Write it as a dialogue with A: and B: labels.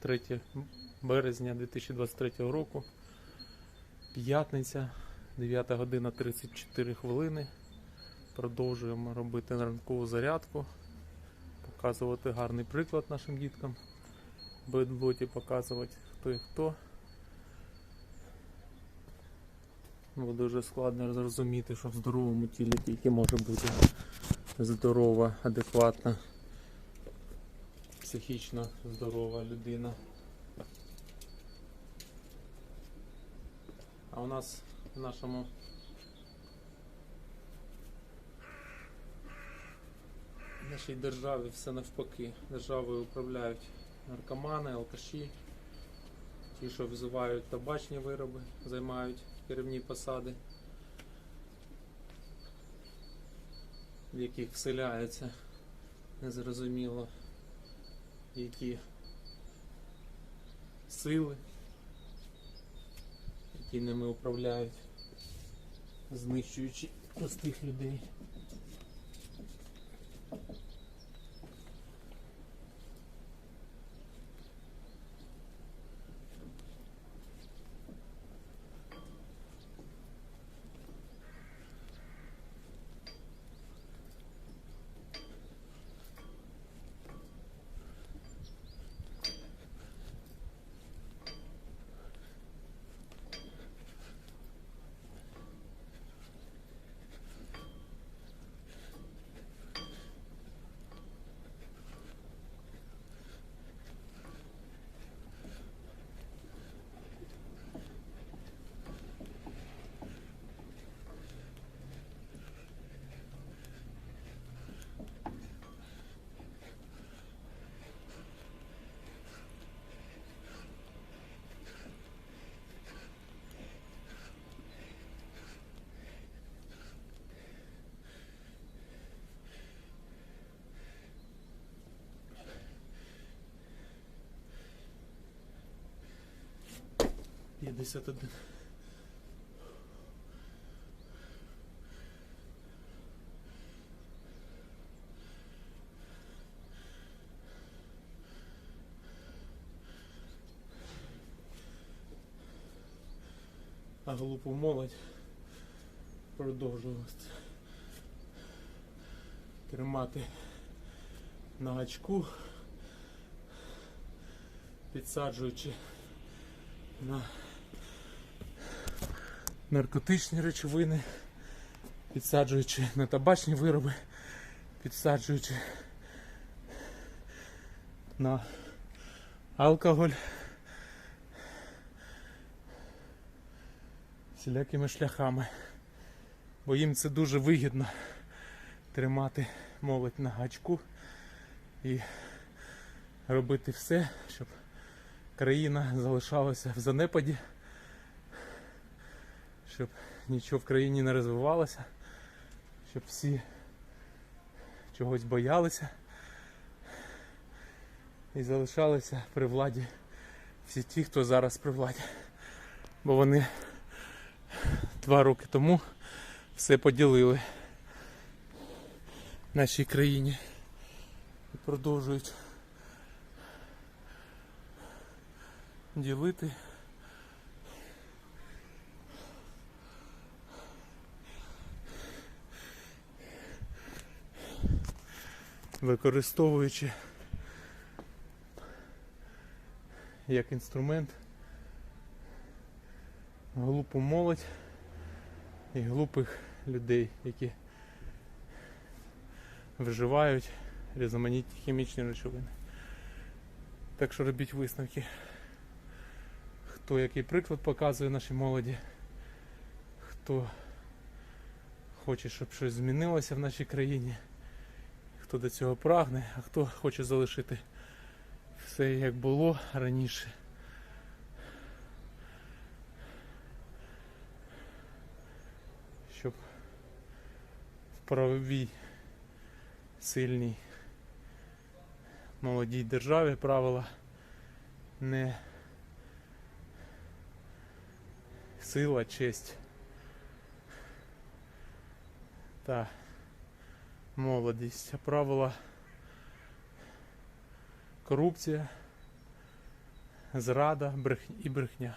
A: 3 березня 2023 року. П'ятниця, 9 година 34 хвилини. Продовжуємо робити ранкову зарядку, показувати гарний приклад нашим діткам. Бедлоті показувати хто і хто. Бо дуже складно зрозуміти, що в здоровому тілі тільки може бути здорова, адекватна, психічно здорова людина. А у нас в нашому в нашій державі все навпаки. Державою управляють наркомани, алкаші, ті, що взивають табачні вироби, займають керівні посади, в яких вселяються незрозуміло які сили, які ними управляють, знищуючи простих людей. П'ятдесят один. А глупу молодь продовжувати тримати на гачку, підсаджуючи на наркотичні речовини, підсаджуючи на табачні вироби, підсаджуючи на алкоголь. Всілякими шляхами. Бо їм це дуже вигідно тримати молодь на гачку і робити все, щоб країна залишалася в занепаді, щоб нічого в країні не розвивалося, щоб всі чогось боялися і залишалися при владі всі ті, хто зараз при владі. Бо вони два роки тому все поділили в нашій країні і продовжують ділити. Використовуючи як інструмент глупу молодь і глупих людей, які вживають різноманітні хімічні речовини. Так що робіть висновки хто який приклад показує нашій молоді, хто хоче, щоб щось змінилося в нашій країні, хто до цього прагне, а хто хоче залишити все як було раніше. Щоб в правовій сильній молодій державі правила не сила, честь та молодість. Правила корупція, зрада і брехня.